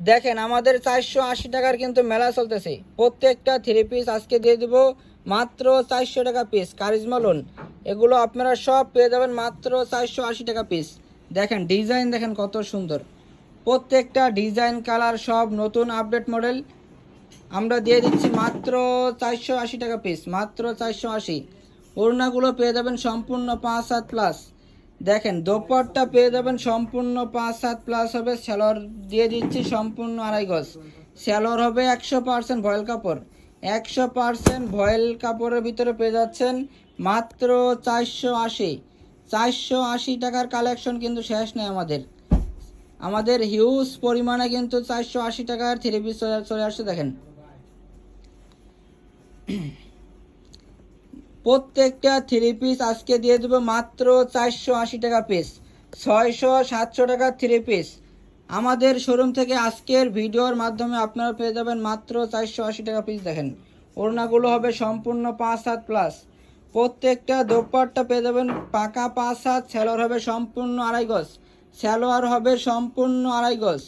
দেখেন, আমাদের চারশো আশি টাকার কিন্তু মেলা চলতেছে। প্রত্যেকটা থ্রি পিস আজকে দিয়ে দিব মাত্র চারশো টাকা পিস কারিজমা লোন এগুলো আপনারা সব পেয়ে যাবেন মাত্র চারশো আশি টাকা পিস দেখেন ডিজাইন দেখেন কত সুন্দর। প্রত্যেকটা ডিজাইন কালার সব নতুন আপডেট মডেল আমরা দিয়ে দিচ্ছি মাত্র চারশো আশি টাকা পিস মাত্র চারশো আশি। ওড়নাগুলো পেয়ে যাবেন সম্পূর্ণ পাঁচ সাত প্লাস দেখেন, দোপাট্টা পেয়ে যাবেন সম্পূর্ণ পাঁচ সাত প্লাস হবে, স্যালোর দিয়ে দিচ্ছি সম্পূর্ণ আড়াই গজ। স্যালোর হবে একশো পার্সেন্ট ভয়েল কাপড়। একশো পার্সেন্ট ভয়েল কাপড়ের ভিতরে পেয়ে যাচ্ছেন মাত্র চারশো আশি। চারশো আশি টাকার কালেকশন কিন্তু শেষ নেই আমাদের। আমাদের হিউজ পরিমাণে কিন্তু চারশো আশি টাকার থ্রি পিস চলে আসছে, দেখেন। প্রত্যেকটা থ্রি পিস আজকে দিয়ে দেবো মাত্র চারশো আশি টাকা পিস ছয়শো সাতশো টাকা থ্রি পিস আমাদের শোরুম থেকে আজকের ভিডিওর মাধ্যমে আপনারা পেয়ে যাবেন মাত্র চারশো আশি টাকা পিস দেখেন। ওড়নাগুলো হবে সম্পূর্ণ পাঁচ হাত প্লাস প্রত্যেকটা দোপাট্টা পেয়ে যাবেন পাকা পাঁচ হাত স্যালোয়ার হবে সম্পূর্ণ আড়াই গজ। স্যালোয়ার হবে সম্পূর্ণ আড়াই গজ।